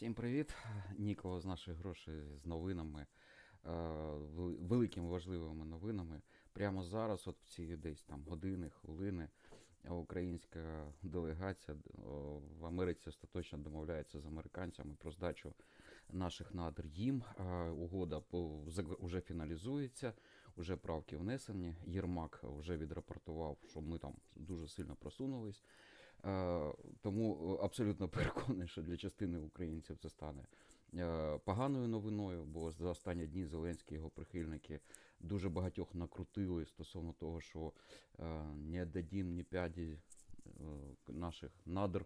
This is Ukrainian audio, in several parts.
Всім привіт! Ніколо з наших грошей з новинами, е, великими важливими новинами. Прямо зараз, от в ці десь там години, хвилини, українська делегація в Америці остаточно домовляється з американцями про здачу наших надр їм. Е, Угода вже фіналізується, вже правки внесені. Єрмак вже відрапортував, що ми там дуже сильно просунулись. Е, Тому е, абсолютно переконаний, що для частини українців це стане е, поганою новиною, бо за останні дні Зеленський його прихильники дуже багатьох накрутили стосовно того, що не дадім ні п'яді наших надр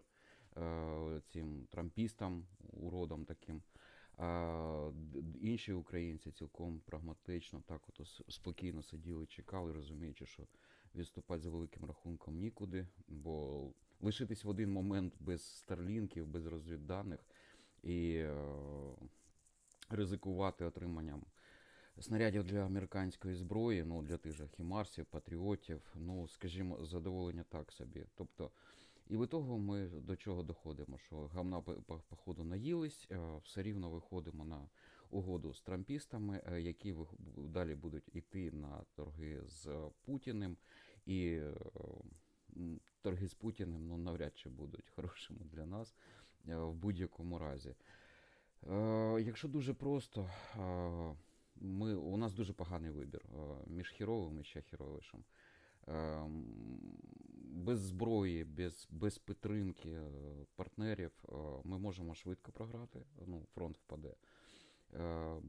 цим трампістам, уродам таким. А інші українці цілком прагматично так от спокійно сиділи, чекали, розуміючи, що відступати за великим рахунком нікуди, бо лишитись в один момент без старлінків, без розвідданих і е, ризикувати отриманням снарядів для американської зброї, ну для тих же хімарсів, патріотів, ну скажімо, задоволення так собі. Тобто, і в того ми до чого доходимо? Що гамна по- по- походу наїлись, е, все рівно виходимо на угоду з трампістами, е, які далі будуть йти на торги з Путіним. І торги з Путіним ну, навряд чи будуть хорошими для нас е, в будь-якому разі. Е, Якщо дуже просто, е, ми, у нас дуже поганий вибір між хіровим і ще хіровішим. Без зброї, без, без підтримки партнерів ми можемо швидко програти, ну, фронт впаде. Е,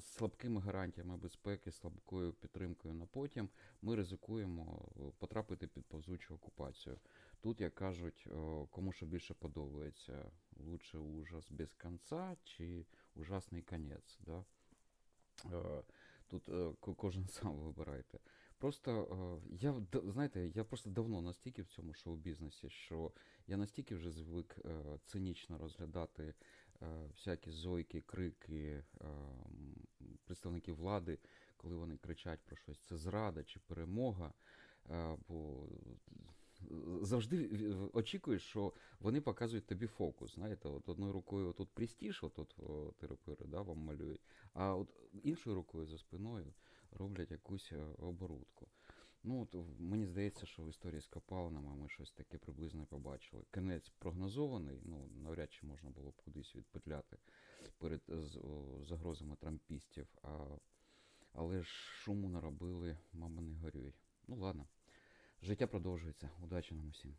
слабкими гарантіями безпеки, слабкою підтримкою на потім ми ризикуємо е, потрапити під повзучу окупацію. Тут, як кажуть, е, кому що більше подобається, лучше ужас без кінця чи ужасний кінець. Да? Тут кожен сам вибирайте. Просто я знаєте, я просто давно настільки в цьому шоу-бізнесі, що я настільки вже звик цинічно розглядати всякі зойки, крики е, представників влади, коли вони кричать про щось, це зрада чи перемога. Е, Бо завжди очікуєш, що вони показують тобі фокус. Знаєте, от одною рукою тут престіж, отут о, тирапири, да, вам малюють, а от іншою рукою за спиною роблять якусь е, оборудку. Ну, то мені здається, що в історії з копалинами ми щось таке приблизно побачили. Кінець прогнозований, ну навряд чи можна було б кудись відпетляти перед загрозами трампістів. А, але ж шуму наробили, мама не горюй. Ну ладно. Життя продовжується. Удачі нам усім.